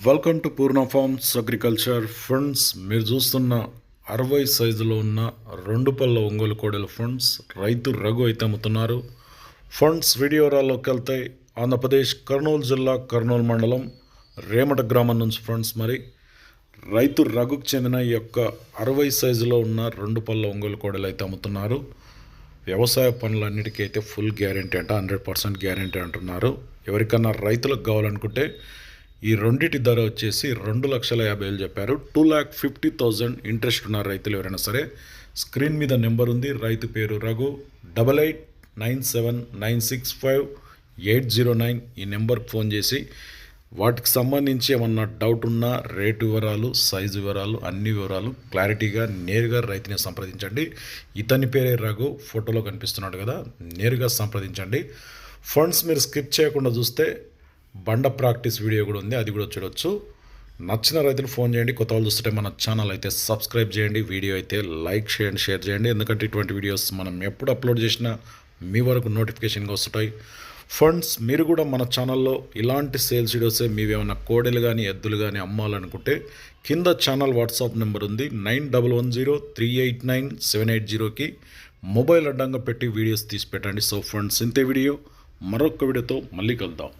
Welcome to Purna farms agriculture funds మీరు చూస్తున్న అరవై సైజులో ఉన్న రెండు పళ్ళ ఒంగోలు కోడెల ఫండ్స్ రైతు రఘు అయితే అమ్ముతున్నారు. ఫండ్స్ వీడియోరాల్లోకి వెళ్తాయి ఆంధ్రప్రదేశ్ కర్నూలు జిల్లా కర్నూలు మండలం రేమట గ్రామం నుంచి ఫండ్స్ మరి రైతు రఘుకు చెందిన ఈ యొక్క అరవై సైజులో ఉన్న రెండు పళ్ళ ఒంగోలు కోడలు అయితే అమ్ముతున్నారు. వ్యవసాయ పనులన్నిటికీ అయితే ఫుల్ గ్యారంటీ అంట హండ్రెడ్ పర్సెంట్ గ్యారంటీ అంటున్నారు. ఎవరికన్నా రైతులకు కావాలనుకుంటే ఈ రెండిటి ధర వచ్చేసి రెండు లక్షల యాభై వేలు చెప్పారు. Two lakh fifty thousand interest ఉన్న రైతులు ఎవరైనా సరే స్క్రీన్ మీద నెంబర్ ఉంది. రైతు పేరు Raghu. Double eight nine seven nine six five eight zero nine ఈ నెంబర్కి ఫోన్ చేసి వాటికి సంబంధించి ఏమన్నా డౌట్ ఉన్నా రేటు వివరాలు సైజు వివరాలు అన్ని వివరాలు క్లారిటీగా నేరుగా రైతుని సంప్రదించండి. ఇతని పేరే రఘు. ఫోటోలో కనిపిస్తున్నాడు కదా నేరుగా సంప్రదించండి. ఫండ్స్ మీరు స్కిప్ చేయకుండా చూస్తే బండ ప్రాక్టీస్ వీడియో కూడా ఉంది అది కూడా చూడొచ్చు. నచ్చిన రైతులు ఫోన్ చేయండి కొత్త వాళ్ళు చూస్తుంటే మన ఛానల్ అయితే సబ్స్క్రైబ్ చేయండి వీడియో అయితే లైక్ చేయండి షేర్ చేయండి. ఎందుకంటే ఇటువంటి వీడియోస్ మనం ఎప్పుడు అప్లోడ్ చేసినా మీ వరకు నోటిఫికేషన్గా వస్తుంటాయి. ఫండ్స్ మీరు కూడా మన ఛానల్లో ఇలాంటి సేల్స్ వీడియోసే మీవేమైనా ఏమైనా కోడెలు కానీ ఎద్దులు కానీ అమ్మాలనుకుంటే కింద ఛానల్ వాట్సాప్ నెంబర్ ఉంది nine double one zero three eight nine seven eight జీరోకి మొబైల్ అడ్డంగా పెట్టి వీడియోస్ తీసి పెట్టండి. సో ఫ్రెండ్స్ ఇంతే వీడియో మరొక వీడియోతో మళ్ళీ కలుద్దాం.